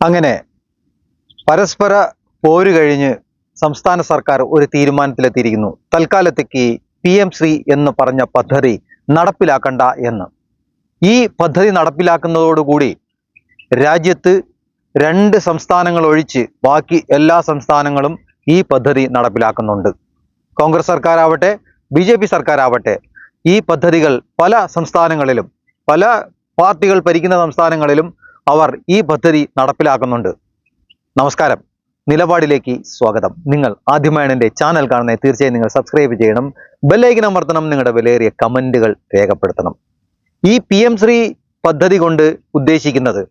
അങ്ങനെ പരസ്പര പോര് കഴിഞ്ഞ് സംസ്ഥാന സർക്കാർ ഒരു തീരുമാനത്തിലെത്തിയിരിക്കുന്നു. തൽക്കാലത്തേക്ക് പി എം ശ്രീ എന്ന് പറഞ്ഞ പദ്ധതി നടപ്പിലാക്കണ്ട എന്ന്. ഈ പദ്ധതി നടപ്പിലാക്കുന്നതോടുകൂടി രാജ്യത്ത് രണ്ട് സംസ്ഥാനങ്ങൾ ഒഴിച്ച് ബാക്കി എല്ലാ സംസ്ഥാനങ്ങളും ഈ പദ്ധതി നടപ്പിലാക്കുന്നുണ്ട്. കോൺഗ്രസ് സർക്കാരാവട്ടെ ബി ജെ പി സർക്കാരാവട്ടെ ഈ പദ്ധതികൾ പല സംസ്ഥാനങ്ങളിലും പല പാർട്ടികൾ ഭരിക്കുന്ന സംസ്ഥാനങ്ങളിലും അവർ ഈ പദ്ധതി നടപ്പിലാക്കുന്നുണ്ട്. നമസ്കാരം. നിലപാടിലേക്ക് സ്വാഗതം. നിങ്ങൾ ആദ്യമായാണ് എന്റെ ചാനൽ കാണുന്നത് തീർച്ചയായും നിങ്ങൾ സബ്സ്ക്രൈബ് ചെയ്യണം. ബെല്ലൈക്കൻ അമർത്തണം. നിങ്ങളുടെ വിലയേറിയ കമന്റുകൾ രേഖപ്പെടുത്തണം. ഈ പി എം ശ്രീ പദ്ധതി കൊണ്ട് ഉദ്ദേശിക്കുന്നത്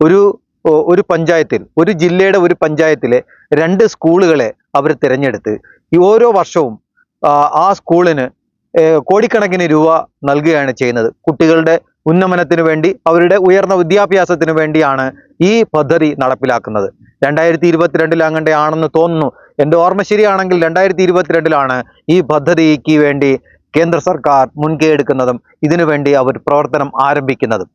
ഒരു ഒരു പഞ്ചായത്തിൽ ഒരു ജില്ലയുടെ ഒരു പഞ്ചായത്തിലെ രണ്ട് സ്കൂളുകളെ അവർ തിരഞ്ഞെടുത്ത് ഈ ഓരോ വർഷവും ആ, ആ സ്കൂളിന് കോടിക്കണക്കിന് രൂപ നൽകുകയാണ് ചെയ്യുന്നത്. കുട്ടികളുടെ ഉന്നമനത്തിന് വേണ്ടി അവരുടെ ഉയർന്ന വിദ്യാഭ്യാസത്തിന് വേണ്ടിയാണ് ഈ പദ്ധതി നടപ്പിലാക്കുന്നത്. രണ്ടായിരത്തി ഇരുപത്തിരണ്ടിൽ അങ്ങനെ ആണെന്ന് തോന്നുന്നു. എന്റെ ഓർമ്മ ശരിയാണെങ്കിൽ രണ്ടായിരത്തി ഇരുപത്തിരണ്ടിലാണ് ഈ പദ്ധതിക്ക് വേണ്ടി കേന്ദ്ര സർക്കാർ മുൻകൈ ഇതിനുവേണ്ടി ഇതിനു വേണ്ടി അവർ പ്രവർത്തനം ആരംഭിക്കുന്നതും.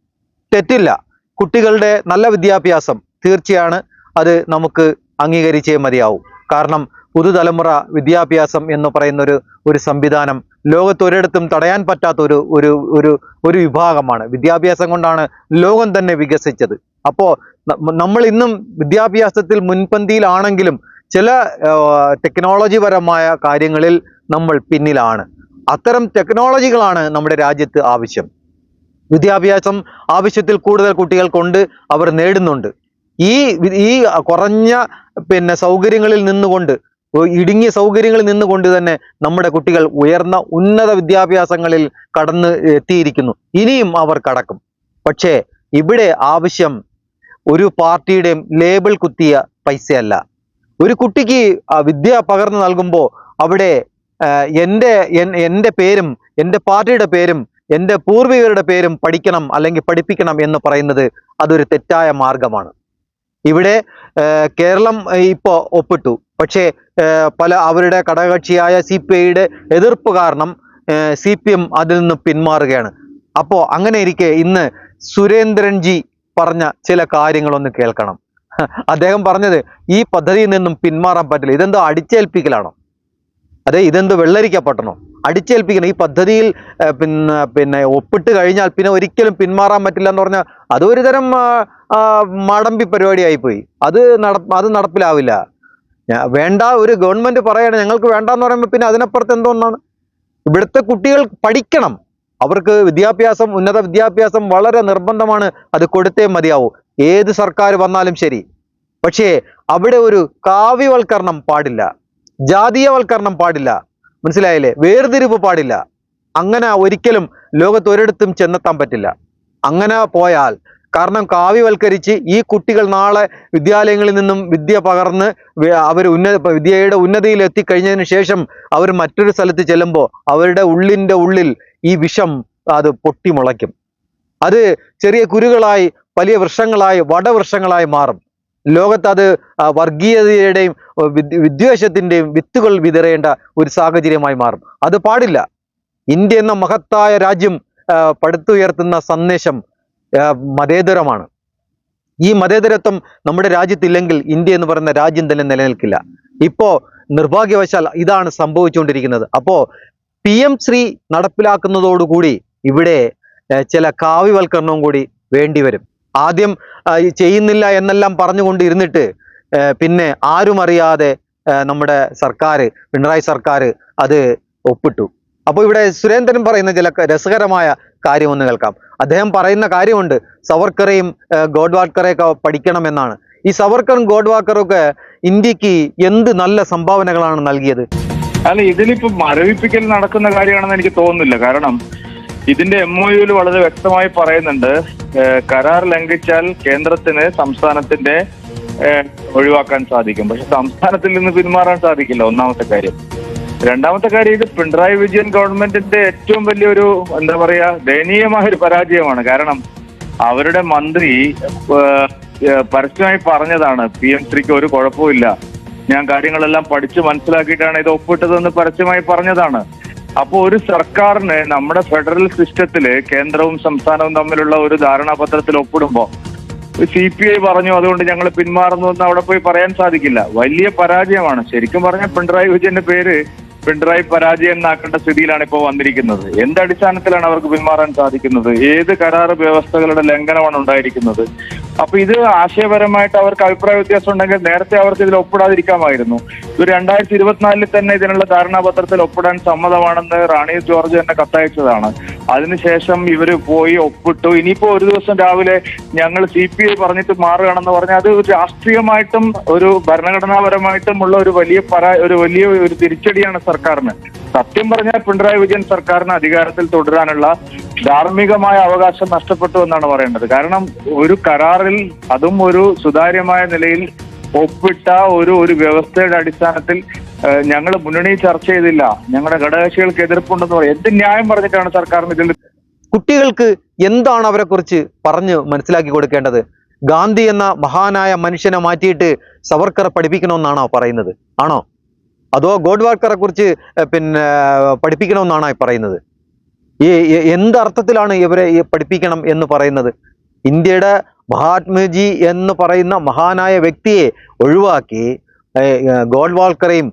തെറ്റില്ല. കുട്ടികളുടെ നല്ല വിദ്യാഭ്യാസം തീർച്ചയാണ്. അത് നമുക്ക് അംഗീകരിച്ചേ മതിയാവും. കാരണം പുതുതലമുറ വിദ്യാഭ്യാസം എന്ന് പറയുന്ന ഒരു ഒരു സംവിധാനം ലോകത്ത് ഒരിടത്തും തടയാൻ പറ്റാത്ത ഒരു ഒരു ഒരു ഒരു വിഭാഗമാണ്. വിദ്യാഭ്യാസം കൊണ്ടാണ് ലോകം തന്നെ വികസിച്ചത്. അപ്പോൾ നമ്മൾ ഇന്നും വിദ്യാഭ്യാസത്തിൽ മുൻപന്തിയിലാണെങ്കിലും ചില ടെക്നോളജി പരമായ കാര്യങ്ങളിൽ നമ്മൾ പിന്നിലാണ്. അത്തരം ടെക്നോളജികളാണ് നമ്മുടെ രാജ്യത്ത് ആവശ്യം. വിദ്യാഭ്യാസം ആവശ്യത്തിൽ കൂടുതൽ കുട്ടികൾ കൊണ്ട് അവർ നേടുന്നുണ്ട്. ഈ ഈ കുറഞ്ഞ പിന്നെ സൗകര്യങ്ങളിൽ നിന്നുകൊണ്ട് ഇടുങ്ങിയ സൗകര്യങ്ങളിൽ നിന്നുകൊണ്ട് തന്നെ നമ്മുടെ കുട്ടികൾ ഉയർന്ന ഉന്നത വിദ്യാഭ്യാസങ്ങളിൽ കടന്ന് എത്തിയിരിക്കുന്നു. ഇനിയും അവർ കടക്കും. പക്ഷേ ഇവിടെ ആവശ്യം ഒരു പാർട്ടിയുടെയും ലേബിൾ കുത്തിയ പൈസയല്ല. ഒരു കുട്ടിക്ക് വിദ്യ പകർന്നു നൽകുമ്പോൾ അവിടെ എന്റെ എന്റെ പേരും എന്റെ പാർട്ടിയുടെ പേരും എന്റെ പൂർവികരുടെ പേരും പഠിക്കണം അല്ലെങ്കിൽ പഠിപ്പിക്കണം എന്ന് പറയുന്നത് അതൊരു തെറ്റായ മാർഗമാണ്. ഇവിടെ കേരളം ഇപ്പോൾ ഒപ്പിട്ടു. പക്ഷേ പല അവരുടെ ഘടകകക്ഷിയായ സി പി ഐയുടെ എതിർപ്പ് കാരണം സി പി എം അതിൽ നിന്ന് പിന്മാറുകയാണ്. അപ്പോൾ അങ്ങനെ ഇരിക്കെ ഇന്ന് സുരേന്ദ്രൻജി പറഞ്ഞ ചില കാര്യങ്ങളൊന്ന് കേൾക്കണം. അദ്ദേഹം പറഞ്ഞത് ഈ പദ്ധതിയിൽ നിന്നും പിന്മാറാൻ പറ്റില്ല. ഇതെന്തോ അടിച്ചേൽപ്പിക്കലാണോ? അതെ ഇതെന്തോ വെള്ളരിക്കപ്പെട്ടണോ അടിച്ചേൽപ്പിക്കണം. ഈ പദ്ധതിയിൽ പിന്നെ പിന്നെ ഒപ്പിട്ട് കഴിഞ്ഞാൽ പിന്നെ ഒരിക്കലും പിന്മാറാൻ പറ്റില്ല എന്ന് പറഞ്ഞാൽ അതൊരു തരം മടമ്പി പരിപാടിയായിപ്പോയി. അത് നട അത് നടപ്പിലാവില്ല. വേണ്ട ഒരു ഗവൺമെന്റ് പറയണം ഞങ്ങൾക്ക് വേണ്ടെന്ന് പറയുമ്പോൾ പിന്നെ അതിനപ്പുറത്ത് എന്തോന്നാണ് ഇവിടുത്തെ കുട്ടികൾ പഠിക്കണം. അവർക്ക് വിദ്യാഭ്യാസം ഉന്നത വിദ്യാഭ്യാസം വളരെ നിർബന്ധമാണ്. അത് കൊടുത്തേ മതിയാവൂ. ഏത് സർക്കാർ വന്നാലും ശരി. പക്ഷേ അവിടെ ഒരു കാവ്യവൽക്കരണം പാടില്ല. ജാതീയവൽക്കരണം പാടില്ല. മനസ്സിലായില്ലേ? വേർതിരിവ് പാടില്ല. അങ്ങനെ ഒരിക്കലും ലോകത്ത് ഒരിടത്തും ചെന്നെത്താൻ പറ്റില്ല. അങ്ങനെ പോയാൽ കാരണം കാവ്യവൽക്കരിച്ച് ഈ കുട്ടികൾ നാളെ വിദ്യാലയങ്ങളിൽ നിന്നും വിദ്യ പകർന്ന് അവർ ഉന്ന വിദ്യയുടെ ഉന്നതിയിൽ എത്തിക്കഴിഞ്ഞതിന് ശേഷം അവർ മറ്റൊരു സ്ഥലത്ത് ചെല്ലുമ്പോൾ അവരുടെ ഉള്ളിന്റെ ഉള്ളിൽ ഈ വിഷം അത് പൊട്ടിമുളയ്ക്കും. അത് ചെറിയ കുരുകളായി വലിയ വൃക്ഷങ്ങളായി വടവൃക്ഷങ്ങളായി മാറും. ലോകത്ത് അത് വർഗീയതയുടെയും വിദ്വേഷത്തിന്റെയും വിത്തുകൾ വിതറേണ്ട ഒരു സാഹചര്യമായി മാറും. അത് പാടില്ല. ഇന്ത്യ എന്ന മഹത്തായ രാജ്യം പടുത്തുയർത്തുന്ന സന്ദേശം മതേതരമാണ്. ഈ മതേതരത്വം നമ്മുടെ രാജ്യത്തില്ലെങ്കിൽ ഇന്ത്യ എന്ന് പറയുന്ന രാജ്യം തന്നെ നിലനിൽക്കില്ല. ഇപ്പോ നിർഭാഗ്യവശാൽ ഇതാണ് സംഭവിച്ചുകൊണ്ടിരിക്കുന്നത്. അപ്പോ പി എം ശ്രീ നടപ്പിലാക്കുന്നതോടുകൂടി ഇവിടെ ചില കാവ്യവൽക്കരണവും കൂടി വേണ്ടിവരും. ആദ്യം ചെയ്യുന്നില്ല എന്നെല്ലാം പറഞ്ഞുകൊണ്ട് ഇരുന്നിട്ട് പിന്നെ ആരും അറിയാതെ നമ്മുടെ സർക്കാർ പിണറായി സർക്കാർ അത് ഒപ്പിട്ടു. അപ്പോൾ ഇവിടെ സുരേന്ദ്രൻ പറയുന്ന ചില രസകരമായ കാര്യം ഒന്ന് കേൾക്കാം. അദ്ദേഹം പറയുന്ന കാര്യമുണ്ട്. സവർക്കറേയും ഏർ, ഗോഡ്വാൾക്കറെയൊക്കെ പഠിക്കണമെന്നാണ്. ഈ സവർക്കറും ഗോഡ്വാൾക്കറും ഒക്കെ ഇന്ത്യയ്ക്ക് എന്ത് നല്ല സംഭാവനകളാണ് നൽകിയത്? അല്ല ഇതിലിപ്പോ മരവിപ്പിക്കൽ നടക്കുന്ന കാര്യമാണെന്ന് എനിക്ക് തോന്നുന്നില്ല. കാരണം ഇതിന്റെ എം ഒ വളരെ വ്യക്തമായി പറയുന്നുണ്ട് കരാർ ലംഘിച്ചാൽ കേന്ദ്രത്തിന് സംസ്ഥാനത്തിന്റെ ഒഴിവാക്കാൻ സാധിക്കും. പക്ഷെ സംസ്ഥാനത്തിൽ നിന്ന് പിന്മാറാൻ സാധിക്കില്ല. ഒന്നാമത്തെ കാര്യം. രണ്ടാമത്തെ കാര്യം ഇത് പിണറായി വിജയൻ ഗവൺമെന്റിന്റെ ഏറ്റവും വലിയൊരു എന്താ പറയാ ദയനീയമായ ഒരു പരാജയമാണ്. കാരണം അവരുടെ മന്ത്രി പരസ്യമായി പറഞ്ഞതാണ് പി എം ശ്രീക്ക് ഒരു കുഴപ്പമില്ല ഞാൻ കാര്യങ്ങളെല്ലാം പഠിച്ച് മനസ്സിലാക്കിയിട്ടാണ് ഇത് ഒപ്പിട്ടതെന്ന് പരസ്യമായി പറഞ്ഞതാണ്. അപ്പോൾ ഒരു സർക്കാരിന് നമ്മുടെ ഫെഡറൽ സിസ്റ്റത്തിൽ കേന്ദ്രവും സംസ്ഥാനവും തമ്മിലുള്ള ഒരു ധാരണാപത്രത്തിൽ ഒപ്പിടുമ്പോൾ സി പി ഐ പറഞ്ഞു അതുകൊണ്ട് ഞങ്ങൾ പിന്മാറുന്നു എന്ന് അവിടെ പോയി പറയാൻ സാധിക്കില്ല. വലിയ പരാജയമാണ്. ശരിക്കും പറഞ്ഞാൽ പിണറായി വിജയന്റെ പേര് പിണറായി പരാജയം എന്നാക്കേണ്ട സ്ഥിതിയിലാണ് ഇപ്പോൾ വന്നിരിക്കുന്നത്. എന്ത് അടിസ്ഥാനത്തിലാണ് അവർക്ക് പിന്മാറാൻ സാധിക്കുന്നത്? ഏത് കരാർ വ്യവസ്ഥകളുടെ ലംഘനമാണ് ഉണ്ടായിരിക്കുന്നത്? അപ്പൊ ഇത് ആശയപരമായിട്ട് അവർക്ക് അഭിപ്രായ വ്യത്യാസം ഉണ്ടെങ്കിൽ നേരത്തെ അവർക്ക് ഇതിൽ ഒപ്പിടാതിരിക്കാമായിരുന്നു. ഇത് രണ്ടായിരത്തി ഇരുപത്തിനാലിൽ തന്നെ ഇതിനുള്ള ധാരണാപത്രത്തിൽ ഒപ്പിടാൻ സമ്മതമാണെന്ന് റാണി ജോർജ് തന്നെ കത്തയച്ചതാണ്. അതിനുശേഷം ഇവർ പോയി ഒപ്പിട്ടു. ഇനിയിപ്പോ ഒരു ദിവസം രാവിലെ ഞങ്ങൾ സി പി ഐ പറഞ്ഞിട്ട് മാറുകയാണെന്ന് പറഞ്ഞാൽ അത് രാഷ്ട്രീയമായിട്ടും ഒരു ഭരണഘടനാപരമായിട്ടും ഉള്ള ഒരു വലിയ പരാ ഒരു വലിയ ഒരു തിരിച്ചടിയാണ് സർക്കാരിന്. സത്യം പറഞ്ഞാൽ പിണറായി വിജയൻ സർക്കാരിന് അധികാരത്തിൽ തുടരാനുള്ള ധാർമ്മികമായ അവകാശം നഷ്ടപ്പെട്ടു എന്നാണ് പറയേണ്ടത്. കാരണം ഒരു കരാറിൽ അതും ഒരു സുതാര്യമായ നിലയിൽ ഒപ്പിട്ട ഒരു ഒരു വ്യവസ്ഥയുടെ അടിസ്ഥാനത്തിൽ ഞങ്ങൾ മുന്നണി ചർച്ച ചെയ്തില്ല. ഞങ്ങളുടെ ഘടകകക്ഷികൾക്ക് എതിർപ്പുണ്ടെന്ന് പറയും. എന്ത് ന്യായം പറഞ്ഞിട്ടാണ് സർക്കാർ ഇതിൽ കുട്ടികൾക്ക് എന്താണ് അവരെക്കുറിച്ച് പറഞ്ഞ് മനസ്സിലാക്കി കൊടുക്കേണ്ടത്? ഗാന്ധി എന്ന മഹാനായ മനുഷ്യനെ മാറ്റിയിട്ട് സവർക്കറെ പഠിപ്പിക്കണമെന്നാണോ പറയുന്നത്? ആണോ? അതോ ഗോഡ്വാൾക്കറെ കുറിച്ച് പിന്നെ പഠിപ്പിക്കണമെന്നാണോ പറയുന്നത്? ഈ എന്തർത്ഥത്തിലാണ് ഇവരെ പഠിപ്പിക്കണം എന്ന് പറയുന്നത്? ഇന്ത്യയുടെ മഹാത്മജി എന്ന് പറയുന്ന മഹാനായ വ്യക്തിയെ ഒഴിവാക്കി ഗോൾവാൾക്കറേയും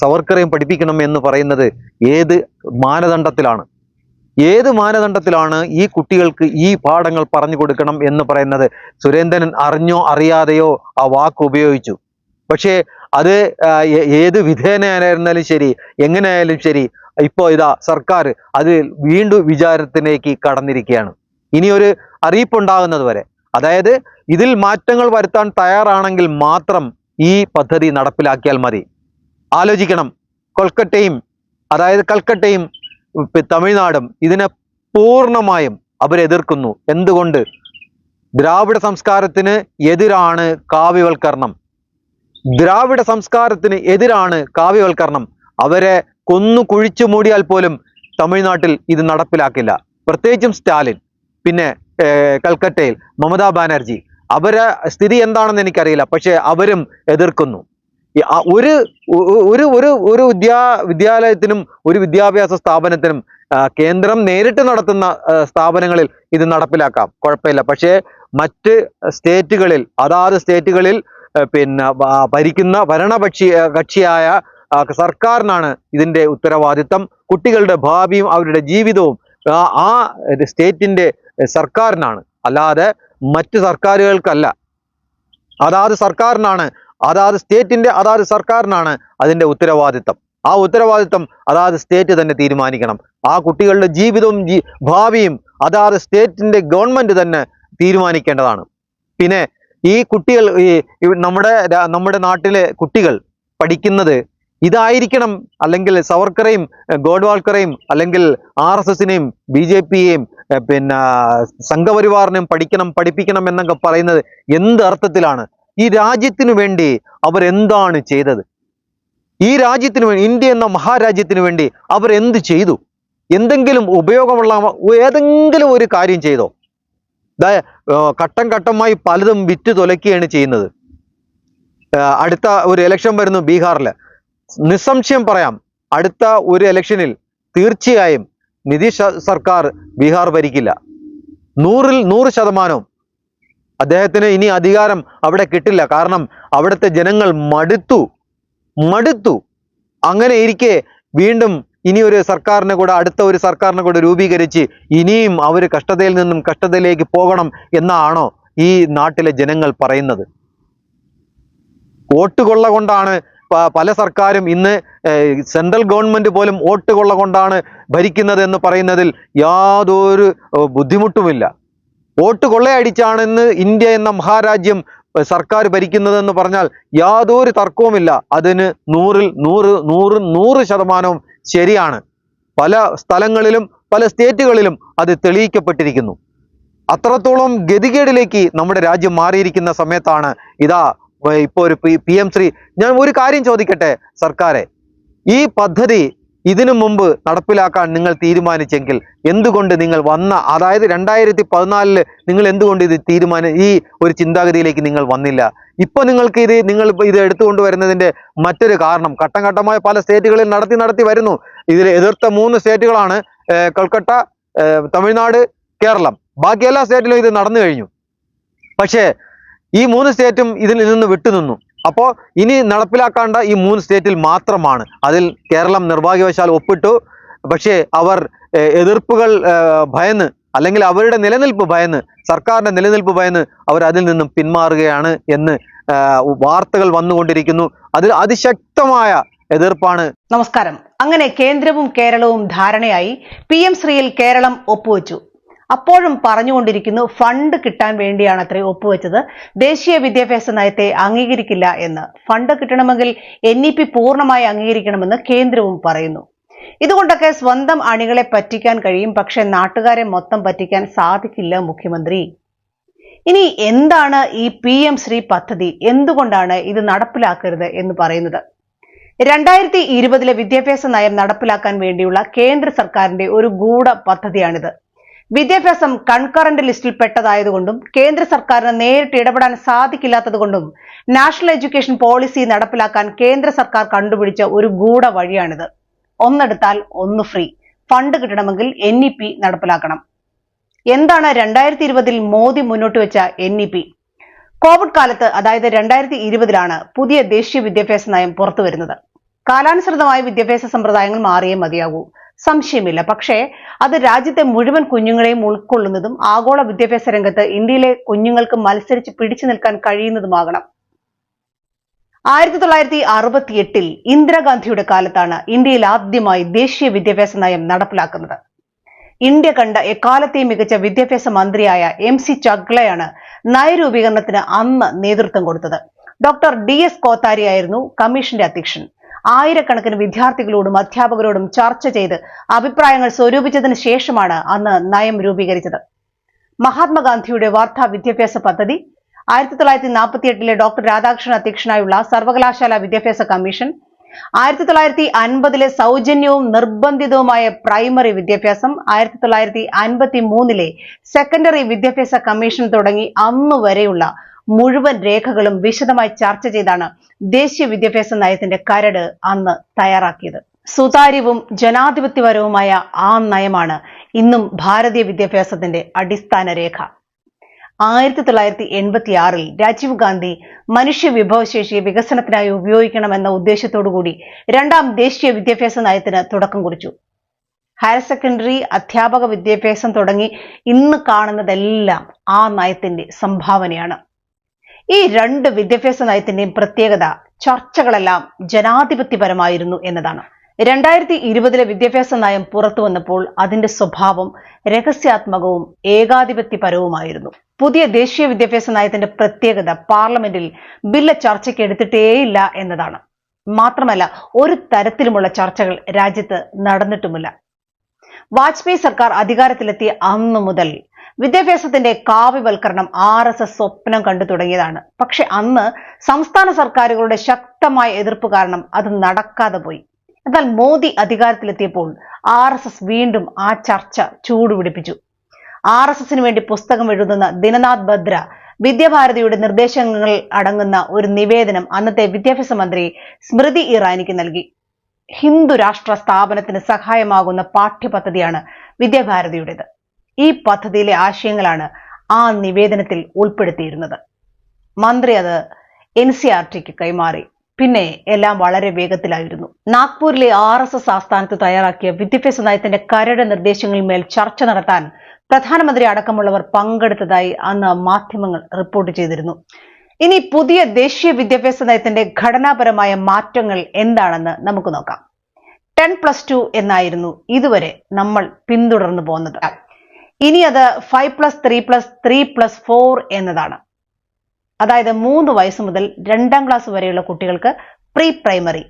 സവർക്കറേയും പഠിപ്പിക്കണം എന്ന് പറയുന്നത് ഏത് മാനദണ്ഡത്തിലാണ്? ഏത് മാനദണ്ഡത്തിലാണ് ഈ കുട്ടികൾക്ക് ഈ പാഠങ്ങൾ പറഞ്ഞു കൊടുക്കണം എന്ന് പറയുന്നത്? സുരേന്ദ്രൻ അറിഞ്ഞോ അറിയാതെയോ ആ വാക്ക് ഉപയോഗിച്ചു. പക്ഷേ അത് ഏത് വിധേനയായിരുന്നാലും ശരി എങ്ങനെയായാലും ശരി ഇപ്പോൾ ഇതാ സർക്കാർ അത് വീണ്ടും വിചാരത്തിലേക്ക് കടന്നിരിക്കുകയാണ്. ഇനിയൊരു അറിയിപ്പുണ്ടാകുന്നത് വരെ. അതായത് ഇതിൽ മാറ്റങ്ങൾ വരുത്താൻ തയ്യാറാണെങ്കിൽ മാത്രം ഈ പദ്ധതി നടപ്പിലാക്കിയാൽ മതി. ആലോചിക്കണം. കൊൽക്കട്ടയും അതായത് കൽക്കട്ടയും തമിഴ്നാടും ഇതിനെ പൂർണമായും അവരെതിർക്കുന്നു. എന്തുകൊണ്ട്? ദ്രാവിഡ സംസ്കാരത്തിന് എതിരാണ് കാവ്യവൽക്കരണം. ദ്രാവിഡ സംസ്കാരത്തിന് എതിരാണ് കാവ്യവൽക്കരണം. അവരെ കൊന്നു കുഴിച്ചു മൂടിയാൽ പോലും തമിഴ്നാട്ടിൽ ഇത് നടപ്പിലാക്കില്ല. പ്രത്യേകിച്ചും സ്റ്റാലിൻ. പിന്നെ കൽക്കട്ടയിൽ മമതാ ബാനർജി. അവരെ സ്ഥിതി എന്താണെന്ന് എനിക്കറിയില്ല. പക്ഷേ അവരും എതിർക്കുന്നു. ഒരു ഒരു ഒരു ഒരു വിദ്യാ വിദ്യാലയത്തിനും ഒരു വിദ്യാഭ്യാസ സ്ഥാപനത്തിനും കേന്ദ്രം നേരിട്ട് നടത്തുന്ന സ്ഥാപനങ്ങളിൽ ഇത് നടപ്പിലാക്കാം. കുഴപ്പമില്ല. പക്ഷേ മറ്റ് സ്റ്റേറ്റുകളിൽ അതാത് സ്റ്റേറ്റുകളിൽ പിന്നെ ഭരിക്കുന്ന ഭരണപക്ഷി കക്ഷിയായ സർക്കാരിനാണ് ഇതിന്റെ ഉത്തരവാദിത്തം. കുട്ടികളുടെ ഭാവിയും അവരുടെ ജീവിതവും ആ സ്റ്റേറ്റിന്റെ സർക്കാരിനാണ്. അല്ലാതെ മറ്റ് സർക്കാരുകൾക്കല്ല. അതാത് സർക്കാരിനാണ് അതാത് സ്റ്റേറ്റിന്റെ അതാത് സർക്കാരിനാണ് അതിന്റെ ഉത്തരവാദിത്തം. ആ ഉത്തരവാദിത്തം അതാത് സ്റ്റേറ്റ് തന്നെ തീരുമാനിക്കണം. ആ കുട്ടികളുടെ ജീവിതവും ഭാവിയും അതാത് സ്റ്റേറ്റിന്റെ ഗവൺമെന്റ് തന്നെ തീരുമാനിക്കേണ്ടതാണ്. പിന്നെ ഈ കുട്ടികൾ ഈ നമ്മുടെ നമ്മുടെ നാട്ടിലെ കുട്ടികൾ പഠിക്കുന്നത് ഇതായിരിക്കണം. അല്ലെങ്കിൽ സവർക്കറേയും ഗോഡ്വാൾക്കറേയും അല്ലെങ്കിൽ ആർ എസ് എസിനെയും ബി ജെ പിയെയും പിന്നെ സംഘപരിവാറിനെയും പഠിക്കണം പഠിപ്പിക്കണം എന്നൊക്കെ പറയുന്നത് എന്ത് അർത്ഥത്തിലാണ്? ഈ രാജ്യത്തിനു വേണ്ടി അവർ എന്താണ് ചെയ്തത്? ഈ രാജ്യത്തിന് വേണ്ടി ഇന്ത്യ എന്ന മഹാരാജ്യത്തിന് വേണ്ടി അവർ എന്ത് ചെയ്തു? എന്തെങ്കിലും ഉപയോഗമുള്ള ഏതെങ്കിലും ഒരു കാര്യം ചെയ്തോ? ഘട്ടം ഘട്ടമായി പലതും വിറ്റ് തുലയ്ക്കുകയാണ് ചെയ്യുന്നത്. അടുത്ത ഒരു ഇലക്ഷൻ വരുന്നു ബീഹാറിൽ നിസ്സംശയം പറയാം അടുത്ത ഒരു ഇലക്ഷനിൽ തീർച്ചയായും നിതീഷ് സർക്കാർ ബീഹാർ ഭരിക്കില്ല. നൂറിൽ നൂറ് ശതമാനവും അദ്ദേഹത്തിന് ഇനി അധികാരം അവിടെ കിട്ടില്ല. കാരണം അവിടുത്തെ ജനങ്ങൾ മടുത്തു. മടുത്തു. അങ്ങനെ ഇരിക്കെ വീണ്ടും ഇനി ഒരു സർക്കാരിനെ കൂടെ അടുത്ത ഒരു സർക്കാരിനെ കൂടെ രൂപീകരിച്ച് ഇനിയും അവർ കഷ്ടതയിൽ നിന്നും കഷ്ടതയിലേക്ക് പോകണം എന്നാണോ ഈ നാട്ടിലെ ജനങ്ങൾ പറയുന്നത്. വോട്ട് കൊള്ള കൊണ്ടാണ് പല സർക്കാരും ഇന്ന് സെൻട്രൽ ഗവൺമെന്റ് പോലും വോട്ട് കൊള്ള കൊണ്ടാണ് ഭരിക്കുന്നത് എന്ന് പറയുന്നതിൽ യാതൊരു ബുദ്ധിമുട്ടുമില്ല. വോട്ട് കൊള്ളയടിച്ചാണെന്ന് ഇന്ത്യ എന്ന മഹാരാജ്യം സർക്കാർ ഭരിക്കുന്നതെന്ന് പറഞ്ഞാൽ യാതൊരു തർക്കവുമില്ല. അതിന് നൂറിൽ നൂറ് നൂറ് നൂറ് ശതമാനവും ശരിയാണ്. പല സ്ഥലങ്ങളിലും പല സ്റ്റേറ്റുകളിലും അത് തെളിയിക്കപ്പെട്ടിരിക്കുന്നു. അത്രത്തോളം ഗതികേടിലേക്ക് നമ്മുടെ രാജ്യം മാറിയിരിക്കുന്ന സമയത്താണ് ഇതാ ഏർ ഇപ്പോ ഒരു പി എം ശ്രീ ഞാൻ ഒരു കാര്യം ചോദിക്കട്ടെ സർക്കാരെ? ഈ പദ്ധതി ഇതിനു മുമ്പ് നടപ്പിലാക്കാൻ നിങ്ങൾ തീരുമാനിച്ചെങ്കിൽ എന്തുകൊണ്ട് നിങ്ങൾ വന്ന അതായത് രണ്ടായിരത്തി പതിനാലിൽ നിങ്ങൾ എന്തുകൊണ്ട് ഇത് തീരുമാന ഈ ഒരു ചിന്താഗതിയിലേക്ക് നിങ്ങൾ വന്നില്ല? ഇപ്പൊ നിങ്ങൾക്ക് ഇത് നിങ്ങൾ ഇത് എടുത്തുകൊണ്ട് വരുന്നതിന്റെ മറ്റൊരു കാരണം ഘട്ടം ഘട്ടമായ പല സ്റ്റേറ്റുകളിൽ നടത്തി നടത്തി വരുന്നു. ഇതിൽ എതിർത്ത മൂന്ന് സ്റ്റേറ്റുകളാണ് കൊൽക്കട്ട തമിഴ്നാട് കേരളം. ബാക്കി എല്ലാ സ്റ്റേറ്റിലും ഇത് നടന്നു കഴിഞ്ഞു. പക്ഷേ ഈ മൂന്ന് സ്റ്റേറ്റും ഇതിൽ നിന്ന് വിട്ടുനിന്നു. അപ്പോൾ ഇനി നടപ്പിലാക്കേണ്ട ഈ മൂന്ന് സ്റ്റേറ്റിൽ മാത്രമാണ്. അതിൽ കേരളം നിർഭാഗ്യവശാൽ ഒപ്പിട്ടു. പക്ഷേ അവർ എതിർപ്പുകൾ ഭയന്ന് അല്ലെങ്കിൽ അവരുടെ നിലനിൽപ്പ് ഭയന്ന് സർക്കാരിന്റെ നിലനിൽപ്പ് ഭയന്ന് അവർ അതിൽ നിന്നും പിന്മാറുകയാണ് എന്ന് വാർത്തകൾ വന്നുകൊണ്ടിരിക്കുന്നു. അതിൽ അതിശക്തമായ എതിർപ്പാണ്. നമസ്കാരം. അങ്ങനെ കേന്ദ്രവും കേരളവും ധാരണയായി പി എം ശ്രീയിൽ കേരളം ഒപ്പുവെച്ചു. അപ്പോഴും പറഞ്ഞുകൊണ്ടിരിക്കുന്നു ഫണ്ട് കിട്ടാൻ വേണ്ടിയാണ് അത്രേ ഒപ്പുവെച്ചത്. ദേശീയ വിദ്യാഭ്യാസ നയത്തെ അംഗീകരിക്കില്ല എന്ന്. ഫണ്ട് കിട്ടണമെങ്കിൽ എൻ ഇ പി പൂർണമായി അംഗീകരിക്കണമെന്ന് കേന്ദ്രവും പറയുന്നു. ഇതുകൊണ്ടൊക്കെ സ്വന്തം അണികളെ പറ്റിക്കാൻ കഴിയും പക്ഷെ നാട്ടുകാരെ മൊത്തം പറ്റിക്കാൻ സാധിക്കില്ല മുഖ്യമന്ത്രി. ഇനി എന്താണ് ഈ പി എം ശ്രീ പദ്ധതി? എന്തുകൊണ്ടാണ് ഇത് നടപ്പിലാക്കരുത് എന്ന് പറയുന്നത്? രണ്ടായിരത്തി ഇരുപതിലെ വിദ്യാഭ്യാസ നയം നടപ്പിലാക്കാൻ വേണ്ടിയുള്ള കേന്ദ്ര സർക്കാരിന്റെ ഒരു ഗൂഢ പദ്ധതിയാണിത്. വിദ്യാഭ്യാസം കൺകറന്റ് ലിസ്റ്റിൽ പെട്ടതായതുകൊണ്ടും കേന്ദ്ര സർക്കാരിന് നേരിട്ട് ഇടപെടാൻ സാധിക്കില്ലാത്തതുകൊണ്ടും നാഷണൽ എഡ്യൂക്കേഷൻ പോളിസി നടപ്പിലാക്കാൻ കേന്ദ്ര സർക്കാർ കണ്ടുപിടിച്ച ഒരു ഗൂഢ വഴിയാണിത്. ഒന്നെടുത്താൽ ഒന്ന് ഫ്രീ. ഫണ്ട് കിട്ടണമെങ്കിൽ എൻ ഇ പി നടപ്പിലാക്കണം. എന്താണ് രണ്ടായിരത്തി ഇരുപതിൽ മോദി മുന്നോട്ട് വെച്ച എൻ ഇ പി കോവിഡ് കാലത്ത് അതായത് രണ്ടായിരത്തി ഇരുപതിലാണ് പുതിയ ദേശീയ വിദ്യാഭ്യാസ നയം പുറത്തു വരുന്നത് കാലാനുസൃതമായ വിദ്യാഭ്യാസ സമ്പ്രദായങ്ങൾ മാറിയേ മതിയാകൂ. സംശയമില്ല. പക്ഷേ അത് രാജ്യത്തെ മുഴുവൻ കുഞ്ഞുങ്ങളെയും ഉൾക്കൊള്ളുന്നതും ആഗോള വിദ്യാഭ്യാസ രംഗത്ത് ഇന്ത്യയിലെ കുഞ്ഞുങ്ങൾക്ക് മത്സരിച്ച് പിടിച്ചു നിൽക്കാൻ കഴിയുന്നതുമാകണം. ആയിരത്തി തൊള്ളായിരത്തി അറുപത്തി എട്ടിൽ ഇന്ദിരാഗാന്ധിയുടെ കാലത്താണ് ഇന്ത്യയിൽ ആദ്യമായി ദേശീയ വിദ്യാഭ്യാസ നയം നടപ്പിലാക്കുന്നത്. ഇന്ത്യ കണ്ട എക്കാലത്തെയും മികച്ച വിദ്യാഭ്യാസ മന്ത്രിയായ എം സി ചഗ്ലയാണ് നയരൂപീകരണത്തിന് അന്ന് നേതൃത്വം കൊടുത്തത്. ഡോക്ടർ ഡി എസ് കോത്താരിയായിരുന്നു കമ്മീഷന്റെ അധ്യക്ഷൻ. ആയിരക്കണക്കിന് വിദ്യാർത്ഥികളോടും അധ്യാപകരോടും ചർച്ച ചെയ്ത് അഭിപ്രായങ്ങൾ സ്വരൂപിച്ചതിന് ശേഷമാണ് അന്ന് നയം രൂപീകരിച്ചത്. മഹാത്മാഗാന്ധിയുടെ വാർത്താ വിദ്യാഭ്യാസ പദ്ധതി ആയിരത്തി തൊള്ളായിരത്തി നാൽപ്പത്തി എട്ടിലെ ഡോക്ടർ രാധാകൃഷ്ണൻ അധ്യക്ഷനായുള്ള സർവകലാശാല വിദ്യാഭ്യാസ കമ്മീഷൻ ആയിരത്തി തൊള്ളായിരത്തി അൻപതിലെ സൗജന്യവും നിർബന്ധിതവുമായ പ്രൈമറി വിദ്യാഭ്യാസം ആയിരത്തി തൊള്ളായിരത്തി അൻപത്തി മൂന്നിലെ സെക്കൻഡറി വിദ്യാഭ്യാസ കമ്മീഷൻ തുടങ്ങി അന്നു വരെയുള്ള മുഴുവൻ രേഖകളും വിശദമായി ചർച്ച ചെയ്താണ് ദേശീയ വിദ്യാഭ്യാസ നയത്തിന്റെ കരട് അന്ന് തയ്യാറാക്കിയത്. സുതാര്യവും ജനാധിപത്യപരവുമായ ആ നയമാണ് ഇന്നും ഭാരതീയ വിദ്യാഭ്യാസത്തിന്റെ അടിസ്ഥാന രേഖ. ആയിരത്തി തൊള്ളായിരത്തി എൺപത്തി ആറിൽ രാജീവ് ഗാന്ധി മനുഷ്യ വിഭവശേഷി വികസനത്തിനായി ഉപയോഗിക്കണമെന്ന ഉദ്ദേശത്തോടുകൂടി രണ്ടാം ദേശീയ വിദ്യാഭ്യാസ നയത്തിന് തുടക്കം കുറിച്ചു. ഹയർ സെക്കൻഡറി അധ്യാപക വിദ്യാഭ്യാസം തുടങ്ങി ഇന്ന് കാണുന്നതെല്ലാം ആ നയത്തിന്റെ സംഭാവനയാണ്. ഈ രണ്ട് വിദ്യാഭ്യാസ നയത്തിന്റെയും പ്രത്യേകത ചർച്ചകളെല്ലാം ജനാധിപത്യപരമായിരുന്നു എന്നതാണ്. രണ്ടായിരത്തി ഇരുപതിലെ വിദ്യാഭ്യാസ നയം പുറത്തു വന്നപ്പോൾ അതിന്റെ സ്വഭാവം രഹസ്യാത്മകവും ഏകാധിപത്യപരവുമായിരുന്നു. പുതിയ ദേശീയ വിദ്യാഭ്യാസ നയത്തിന്റെ പ്രത്യേകത പാർലമെന്റിൽ ബില്ല് ചർച്ചയ്ക്ക് എടുത്തിട്ടേയില്ല എന്നതാണ്. മാത്രമല്ല ഒരു തരത്തിലുമുള്ള ചർച്ചകൾ രാജ്യത്ത് നടന്നിട്ടുമില്ല. വാജ്പേയി സർക്കാർ അധികാരത്തിലെത്തിയ അന്നു മുതൽ വിദ്യാഭ്യാസത്തിന്റെ കാവ്യവൽക്കരണം ആർ എസ് എസ് സ്വപ്നം കണ്ടു തുടങ്ങിയതാണ്. പക്ഷെ അന്ന് സംസ്ഥാന സർക്കാരുകളുടെ ശക്തമായ എതിർപ്പ് കാരണം അത് നടക്കാതെ പോയി. എന്നാൽ മോദി അധികാരത്തിലെത്തിയപ്പോൾ ആർ എസ് എസ് വീണ്ടും ആ ചർച്ച ചൂടുപിടിപ്പിച്ചു. ആർ എസ് എസിന് വേണ്ടി പുസ്തകം എഴുതുന്ന ദിനനാഥ് ബദ്ര വിദ്യാഭാരതിയുടെ നിർദ്ദേശങ്ങൾ അടങ്ങുന്ന ഒരു നിവേദനം അന്നത്തെ വിദ്യാഭ്യാസ മന്ത്രി സ്മൃതി ഇറാനിക്ക് നൽകി. ഹിന്ദു രാഷ്ട്ര സ്ഥാപനത്തിന് സഹായമാകുന്ന പാഠ്യപദ്ധതിയാണ് വിദ്യാഭാരതിയുടേത്. ഈ പദ്ധതിയിലെ ആശയങ്ങളാണ് ആ നിവേദനത്തിൽ ഉൾപ്പെടുത്തിയിരുന്നത്. മന്ത്രി അത് എൻ സി ആർ ടിക്ക് കൈമാറി. പിന്നെ എല്ലാം വളരെ വേഗത്തിലായിരുന്നു. നാഗ്പൂരിലെ ആർ എസ് എസ് ആസ്ഥാനത്ത് തയ്യാറാക്കിയ വിദ്യാഭ്യാസ നയത്തിന്റെ കരട് നിർദ്ദേശങ്ങളിന്മേൽ ചർച്ച നടത്താൻ പ്രധാനമന്ത്രി അടക്കമുള്ളവർ പങ്കെടുത്തതായി അന്ന് മാധ്യമങ്ങൾ റിപ്പോർട്ട് ചെയ്തിരുന്നു. ഇനി പുതിയ ദേശീയ വിദ്യാഭ്യാസ നയത്തിന്റെ ഘടനാപരമായ മാറ്റങ്ങൾ എന്താണെന്ന് നമുക്ക് നോക്കാം. ടെൻ പ്ലസ് ടു എന്നായിരുന്നു ഇതുവരെ നമ്മൾ പിന്തുടർന്നു പോകുന്നത്. ഇനി അത് five plus three plus three plus four എന്നതാണ്. അതായത് മൂന്ന് വയസ്സ് മുതൽ രണ്ടാം ക്ലാസ് വരെയുള്ള കുട്ടികൾക്ക് പ്രീ പ്രൈമറി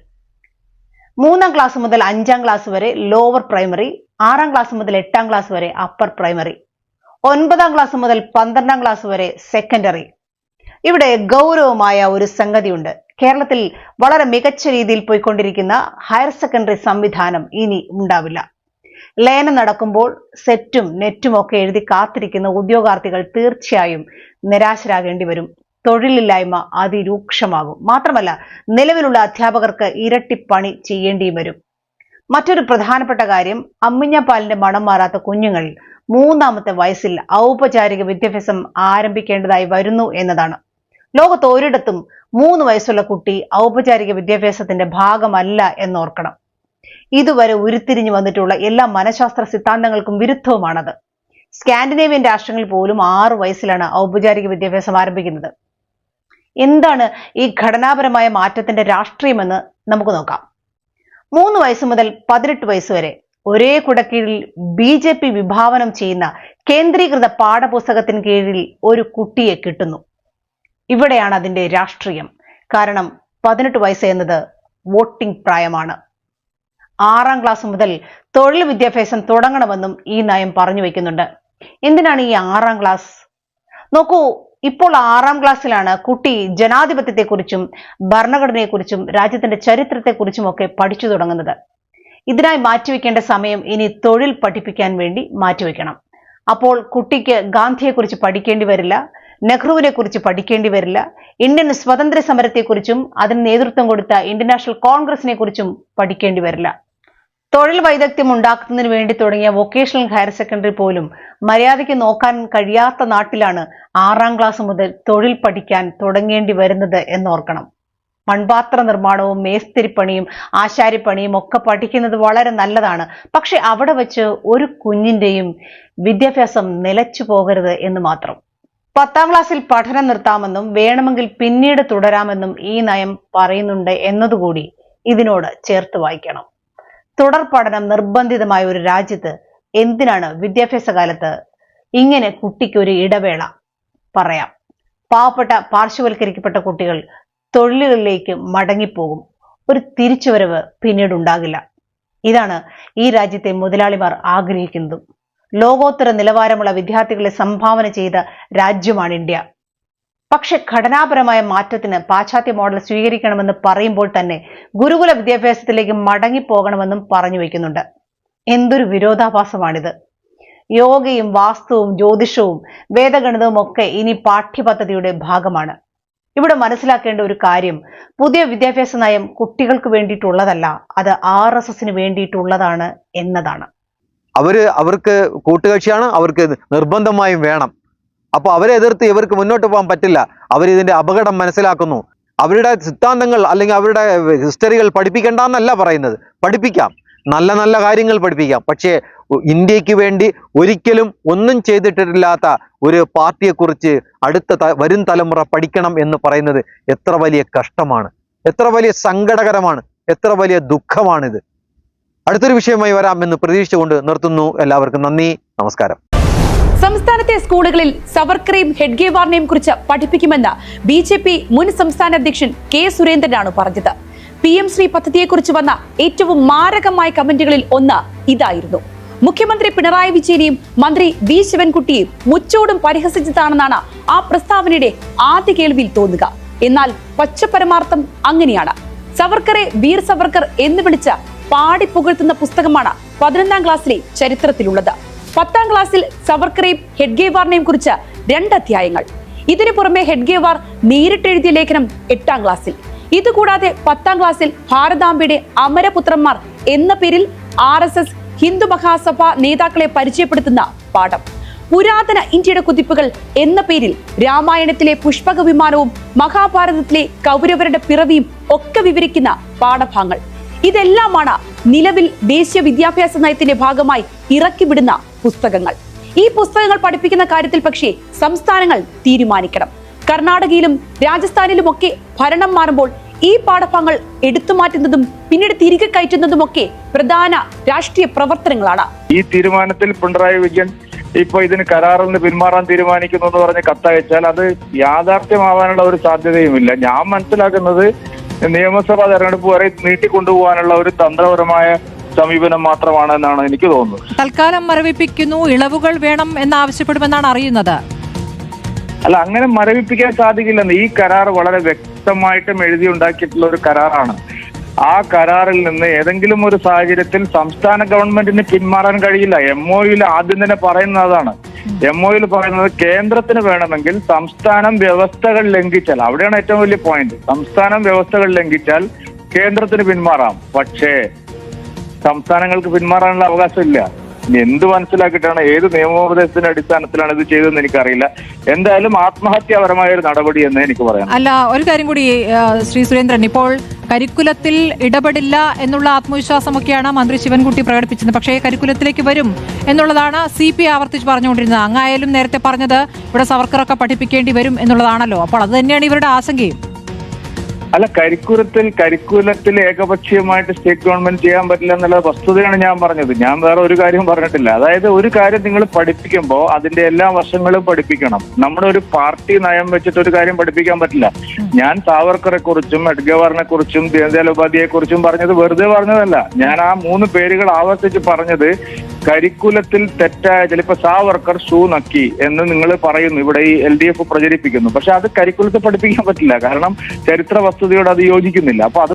മൂന്നാം ക്ലാസ് മുതൽ അഞ്ചാം ക്ലാസ് വരെ ലോവർ പ്രൈമറി ആറാം ക്ലാസ് മുതൽ എട്ടാം ക്ലാസ് വരെ അപ്പർ പ്രൈമറി ഒൻപതാം ക്ലാസ് മുതൽ പന്ത്രണ്ടാം ക്ലാസ് വരെ സെക്കൻഡറി ഇവിടെ ഗൗരവമായ ഒരു സംഗതിയുണ്ട്. കേരളത്തിൽ വളരെ മികച്ച രീതിയിൽ പോയിക്കൊണ്ടിരിക്കുന്ന ഹയർ സെക്കൻഡറി സംവിധാനം ഇനി ഉണ്ടാവില്ല. ലയനം നടക്കുമ്പോൾ സെറ്റും നെറ്റും ഒക്കെ എഴുതി കാത്തിരിക്കുന്ന ഉദ്യോഗാർത്ഥികൾ തീർച്ചയായും നിരാശരാകേണ്ടി വരും. തൊഴിലില്ലായ്മ അതിരൂക്ഷമാകും. മാത്രമല്ല നിലവിലുള്ള അധ്യാപകർക്ക് ഇരട്ടിപ്പണി ചെയ്യേണ്ടിയും വരും. മറ്റൊരു പ്രധാനപ്പെട്ട കാര്യം അമ്മിഞ്ഞപ്പാലിന്റെ മണം മാറാത്ത കുഞ്ഞുങ്ങൾ മൂന്നാമത്തെ വയസ്സിൽ ഔപചാരിക വിദ്യാഭ്യാസം ആരംഭിക്കേണ്ടതായി വരുന്നു എന്നതാണ്. ലോകത്ത് ഒരിടത്തും മൂന്ന് വയസ്സുള്ള കുട്ടി ഔപചാരിക വിദ്യാഭ്യാസത്തിന്റെ ഭാഗമല്ല എന്നോർക്കണം. ഇതുവരെ ഉരുത്തിരിഞ്ഞു വന്നിട്ടുള്ള എല്ലാ മനഃശാസ്ത്ര സിദ്ധാന്തങ്ങൾക്കും വിരുദ്ധവുമാണത്. സ്കാൻഡിനേവിയൻ രാഷ്ട്രങ്ങളിൽ പോലും ആറു വയസ്സിലാണ് ഔപചാരിക വിദ്യാഭ്യാസം ആരംഭിക്കുന്നത്. എന്താണ് ഈ ഘടനാപരമായ മാറ്റത്തിന്റെ രാഷ്ട്രീയമെന്ന് നമുക്ക് നോക്കാം. മൂന്ന് വയസ്സ് മുതൽ പതിനെട്ട് വയസ്സ് വരെ ഒരേ കുടക്കീഴിൽ ബി ജെ പി വിഭാവനം ചെയ്യുന്ന കേന്ദ്രീകൃത പാഠപുസ്തകത്തിന് കീഴിൽ ഒരു കുട്ടിയെ കിട്ടുന്നു. ഇവിടെയാണ് അതിന്റെ രാഷ്ട്രീയം. കാരണം പതിനെട്ട് വയസ്സ് എന്നത് വോട്ടിംഗ് പ്രായമാണ്. ആറാം ക്ലാസ് മുതൽ തൊഴിൽ വിദ്യാഭ്യാസം തുടങ്ങണമെന്നും ഈ നയം പറഞ്ഞു വയ്ക്കുന്നുണ്ട് എന്തിനാണ് ഈ ആറാം ക്ലാസ്? നോക്കൂ ഇപ്പോൾ ആറാം ക്ലാസ്സിലാണ് കുട്ടി ജനാധിപത്യത്തെക്കുറിച്ചും ഭരണഘടനയെക്കുറിച്ചും രാജ്യത്തിന്റെ ചരിത്രത്തെക്കുറിച്ചും ഒക്കെ പഠിച്ചു തുടങ്ങുന്നത്. ഇതിനായി മാറ്റിവെക്കേണ്ട സമയം ഇനി തൊഴിൽ പഠിപ്പിക്കാൻ വേണ്ടി മാറ്റിവെക്കണം. അപ്പോൾ കുട്ടിക്ക് ഗാന്ധിയെക്കുറിച്ച് പഠിക്കേണ്ടി വരില്ല നെഹ്റുവിനെ കുറിച്ച് പഠിക്കേണ്ടി വരില്ല ഇന്ത്യൻ സ്വാതന്ത്ര്യ സമരത്തെക്കുറിച്ചും അതിന് നേതൃത്വം കൊടുത്ത ഇന്റർനാഷണൽ നാഷണൽ കോൺഗ്രസിനെ കുറിച്ചും പഠിക്കേണ്ടി വരില്ല. തൊഴിൽ വൈദഗ്ധ്യം ഉണ്ടാക്കുന്നതിന് വേണ്ടി തുടങ്ങിയ വൊക്കേഷണൽ ഹയർ സെക്കൻഡറി പോലും മര്യാദയ്ക്ക് നോക്കാൻ കഴിയാത്ത നാട്ടിലാണ് ആറാം ക്ലാസ് മുതൽ തൊഴിൽ പഠിക്കാൻ തുടങ്ങേണ്ടി വരുന്നത് എന്നോർക്കണം. മൺപാത്ര നിർമ്മാണവും മേസ്തിരിപ്പണിയും ആശാരിപ്പണിയും ഒക്കെ പഠിക്കുന്നത് വളരെ നല്ലതാണ്. പക്ഷെ അവിടെ വെച്ച് ഒരു കുഞ്ഞിന്റെയും വിദ്യാഭ്യാസം നിലച്ചു പോകരുത് എന്ന് മാത്രം. പത്താം ക്ലാസ്സിൽ പഠനം നിർത്താമെന്നും വേണമെങ്കിൽ പിന്നീട് തുടരാമെന്നും ഈ നയം പറയുന്നുണ്ട് എന്നതുകൂടി ഇതിനോട് ചേർത്ത് വായിക്കണം. തുടർ പഠനം നിർബന്ധിതമായ ഒരു രാജ്യത്ത് എന്തിനാണ് വിദ്യാഭ്യാസ കാലത്ത് ഇങ്ങനെ കുട്ടിക്ക് ഒരു ഇടവേള? പറയാം. പാവപ്പെട്ട പാർശ്വവൽക്കരിക്കപ്പെട്ട കുട്ടികൾ തൊഴിലുകളിലേക്ക് മടങ്ങിപ്പോകും. ഒരു തിരിച്ചുവരവ് പിന്നീട് ഉണ്ടാകില്ല ഇതാണ് ഈ രാജ്യത്തെ മുതലാളിമാർ ആഗ്രഹിക്കുന്നതും. ലോകോത്തര നിലവാരമുള്ള വിദ്യാർത്ഥികളെ സംഭാവന ചെയ്ത രാജ്യമാണ് ഇന്ത്യ. പക്ഷെ ഘടനാപരമായ മാറ്റത്തിന് പാശ്ചാത്യ മോഡൽ സ്വീകരിക്കണമെന്ന് പറയുമ്പോൾ തന്നെ ഗുരുകുല വിദ്യാഭ്യാസത്തിലേക്ക് മടങ്ങിപ്പോകണമെന്നും പറഞ്ഞു വയ്ക്കുന്നുണ്ട് എന്തൊരു വിരോധാഭാസമാണിത്. യോഗയും വാസ്തുവും ജ്യോതിഷവും വേദഗണിതവും ഒക്കെ ഇനി പാഠ്യപദ്ധതിയുടെ ഭാഗമാണ്. ഇവിടെ മനസ്സിലാക്കേണ്ട ഒരു കാര്യം പുതിയ വിദ്യാഭ്യാസ നയം കുട്ടികൾക്ക് വേണ്ടിയിട്ടുള്ളതല്ല അത് ആർ എസ് എസിന് വേണ്ടിയിട്ടുള്ളതാണ് എന്നതാണ്. അവർ അവർക്ക് കൂട്ടുകക്ഷിയാണ് അവർക്ക് നിർബന്ധമായും വേണം. അപ്പോൾ അവരെ എതിർത്ത് ഇവർക്ക് മുന്നോട്ട് പോകാൻ പറ്റില്ല. അവർ ഇതിന്റെ അപകടം മനസ്സിലാക്കുന്നു. അവരുടെ സിദ്ധാന്തങ്ങൾ അല്ലെങ്കിൽ അവരുടെ ഹിസ്റ്ററികൾ പഠിപ്പിക്കേണ്ടെന്നല്ല പറയുന്നത്. പഠിപ്പിക്കാം. നല്ല നല്ല കാര്യങ്ങൾ പഠിപ്പിക്കാം. പക്ഷേ ഇന്ത്യയ്ക്ക് വേണ്ടി ഒരിക്കലും ഒന്നും ചെയ്തിട്ടില്ലാത്ത ഒരു പാർട്ടിയെക്കുറിച്ച് അടുത്ത വരും തലമുറ പഠിക്കണം എന്ന് പറയുന്നത് എത്ര വലിയ കഷ്ടമാണ്. എത്ര വലിയ സങ്കടകരമാണ്. എത്ര വലിയ ദുഃഖമാണിത്. അടുത്തൊരു വിഷയമായി വരാമെന്ന് പ്രതീക്ഷിച്ചുകൊണ്ട് നിർത്തുന്നു. എല്ലാവർക്കും നന്ദി. നമസ്കാരം. സംസ്ഥാനത്തെ സ്കൂളുകളിൽ സവർക്കറേയും ഹെഡ്ഗേവാറിനെയും കുറിച്ച് പഠിപ്പിക്കുമെന്ന് ബി ജെ പി മുൻ സംസ്ഥാന അധ്യക്ഷൻ കെ സുരേന്ദ്രനാണ് പറഞ്ഞത്. പി എം ശ്രീ പദ്ധതിയെക്കുറിച്ച് വന്ന ഏറ്റവും മാരകമായ കമന്റുകളിൽ ഒന്ന് ഇതായിരുന്നു. മുഖ്യമന്ത്രി പിണറായി വിജയനെയും മന്ത്രി വി ശിവൻകുട്ടിയെയും മുച്ചോടും പരിഹസിച്ചതാണെന്നാണ് ആ പ്രസ്താവനയുടെ ആദ്യ കേൾവിയിൽ തോന്നുക. എന്നാൽ പച്ചപരമാർത്ഥം അങ്ങനെയാണ്. സവർക്കറെ വീർ സവർക്കർ എന്ന് വിളിച്ച പാടി പുകഴ്ത്തുന്ന പുസ്തകമാണ് പതിനൊന്നാം ക്ലാസ്സിലെ ചരിത്രത്തിലുള്ളത്. പത്താം ക്ലാസ്സിൽ സവർക്കറേയും ഹെഡ്ഗേവാറിനെയും കുറിച്ച് രണ്ട് അധ്യായങ്ങൾ ഇതിനു പുറമെ ഹെഡ്ഗേവാർ നേരിട്ടെഴുതിയ ലേഖനം എട്ടാം ക്ലാസ്സിൽ. ഇതുകൂടാതെ പത്താം ക്ലാസ്സിൽ ഭാരതാംബയുടെ അമരപുത്രന്മാർ എന്ന പേരിൽ R S S Hindu Mahasabha നേതാക്കളെ പരിചയപ്പെടുത്തുന്ന പാഠം. പുരാതന ഇന്ത്യയുടെ കുതിപ്പുകൾ എന്ന പേരിൽ രാമായണത്തിലെ പുഷ്പക വിമാനവും മഹാഭാരതത്തിലെ കൗരവരുടെ പിറവിയും ഒക്കെ വിവരിക്കുന്ന പാഠഭാഗങ്ങൾ. ഇതെല്ലാമാണ് നിലവിൽ ദേശീയ വിദ്യാഭ്യാസ നയത്തിന്റെ ഭാഗമായി ഇറക്കിവിടുന്ന പുസ്തകങ്ങൾ. ഈ പുസ്തകങ്ങൾ പഠിപ്പിക്കുന്ന കാര്യത്തിൽ പക്ഷേ സംസ്ഥാനങ്ങൾ തീരുമാനിക്കണം. കർണാടകയിലും രാജസ്ഥാനിലും ഒക്കെ ഭരണം മാറുമ്പോൾ ഈ പാഠഭാഗങ്ങൾ എടുത്തു മാറ്റുന്നതും പിന്നീട് തിരികെ കയറ്റുന്നതുമൊക്കെ പ്രധാന രാഷ്ട്രീയ പ്രവർത്തനങ്ങളാണ്. ഈ തീരുമാനത്തിൽ പിണറായി വിജയൻ ഇപ്പൊ ഇതിന് കരാറിൽ നിന്ന് പിന്മാറാൻ തീരുമാനിക്കുന്നു എന്ന് പറഞ്ഞ് കത്തയച്ചാൽ അത് യാഥാർത്ഥ്യമാവാനുള്ള ഒരു സാധ്യതയുമില്ല. ഞാൻ മനസ്സിലാക്കുന്നത് നിയമസഭാ തെരഞ്ഞെടുപ്പ് വരെ നീട്ടിക്കൊണ്ടുപോകാനുള്ള ഒരു തന്ത്രപരമായ സമീപനം മാത്രമാണ് എന്നാണ് എനിക്ക് തോന്നുന്നത്. തൽക്കാലം മരവിപ്പിക്കുന്നു ഇളവുകൾ വേണം എന്നാവശ്യപ്പെടുമെന്നാണ് അറിയുന്നത്. അല്ല അങ്ങനെ മരവിപ്പിക്കാൻ സാധിക്കില്ലെന്ന് ഈ കരാർ വളരെ വ്യക്തമായിട്ടും എഴുതി ഉണ്ടാക്കിയിട്ടുള്ള ഒരു കരാറാണ്. ആ കരാറിൽ നിന്ന് ഏതെങ്കിലും ഒരു സാഹചര്യത്തിൽ സംസ്ഥാന ഗവൺമെന്റിന് പിന്മാറാൻ കഴിയില്ല. എം ഒയിൽ ആദ്യം തന്നെ പറയുന്നത് അതാണ്. എം ഒയിൽ പറയുന്നത് കേന്ദ്രത്തിന് വേണമെങ്കിൽ സംസ്ഥാനം വ്യവസ്ഥകൾ ലംഘിച്ചാൽ അവിടെയാണ് ഏറ്റവും വലിയ പോയിന്റ് സംസ്ഥാനം വ്യവസ്ഥകൾ ലംഘിച്ചാൽ കേന്ദ്രത്തിന് പിന്മാറാം. പക്ഷേ സംസ്ഥാനങ്ങൾക്ക് പിന്മാറാനുള്ള അവകാശമില്ല. ഇനി എന്ത് മനസ്സിലാക്കിയിട്ടാണ് ഏത് നിയമോപദേശത്തിന്റെ അടിസ്ഥാനത്തിലാണ് ഇത് ചെയ്തതെന്ന് എനിക്കറിയില്ല. എന്തായാലും ആത്മഹത്യാപരമായ ഒരു നടപടി എന്ന് എനിക്ക് പറയാം അല്ല ഒരു കാര്യം കൂടി ശ്രീ സുരേന്ദ്രൻ. ഇപ്പോൾ കരിക്കുലത്തിൽ ഇടപെടില്ല എന്നുള്ള ആത്മവിശ്വാസമൊക്കെയാണ് മന്ത്രി ശിവൻകുട്ടി പ്രകടിപ്പിച്ചത് പക്ഷേ കരിക്കുലത്തിലേക്ക് വരും എന്നുള്ളതാണ് സി പി ആവർത്തിച്ച് പറഞ്ഞുകൊണ്ടിരുന്നത്. അങ്ങായാലും നേരത്തെ പറഞ്ഞത് ഇവിടെ സവർക്കറൊക്കെ പഠിപ്പിക്കേണ്ടി വരും എന്നുള്ളതാണല്ലോ. അപ്പോൾ അത് തന്നെയാണ് ഇവരുടെ ആശങ്കയും. അല്ല കരിക്കുലത്തിൽ കരിക്കുലത്തിൽ ഏകപക്ഷീയമായിട്ട് സ്റ്റേറ്റ് ഗവൺമെന്റ് ചെയ്യാൻ പറ്റില്ല എന്നുള്ള വസ്തുതയാണ് ഞാൻ പറഞ്ഞത്. ഞാൻ വേറെ ഒരു കാര്യം പറഞ്ഞിട്ടില്ല. അതായത് ഒരു കാര്യം നിങ്ങൾ പഠിപ്പിക്കുമ്പോൾ അതിന്റെ എല്ലാ വശങ്ങളും പഠിപ്പിക്കണം. നമ്മുടെ ഒരു പാർട്ടി നയം വെച്ചിട്ട് ഒരു കാര്യം പഠിപ്പിക്കാൻ പറ്റില്ല. ഞാൻ സാവർക്കറെ കുറിച്ചും എഡ്ഗവാറിനെ കുറിച്ചും ദീനദയാൽ ഉപാധ്യായെ കുറിച്ചും പറഞ്ഞത് വെറുതെ പറഞ്ഞതല്ല. ഞാൻ ആ മൂന്ന് പേരുകൾ ആവർത്തിച്ച് പറഞ്ഞത് കരിക്കുലത്തിൽ തെറ്റായ ചിലപ്പോ സാവർക്കർ ഷൂ നക്കി എന്ന് നിങ്ങൾ പറയുന്നു. ഇവിടെ ഈ എൽ ഡി എഫ് പ്രചരിപ്പിക്കുന്നു. പക്ഷെ അത് കരിക്കുലത്തിൽ പഠിപ്പിക്കാൻ പറ്റില്ല. കാരണം ചരിത്ര വസ്തുതയോട് അത് യോജിക്കുന്നില്ല. അപ്പൊ അത്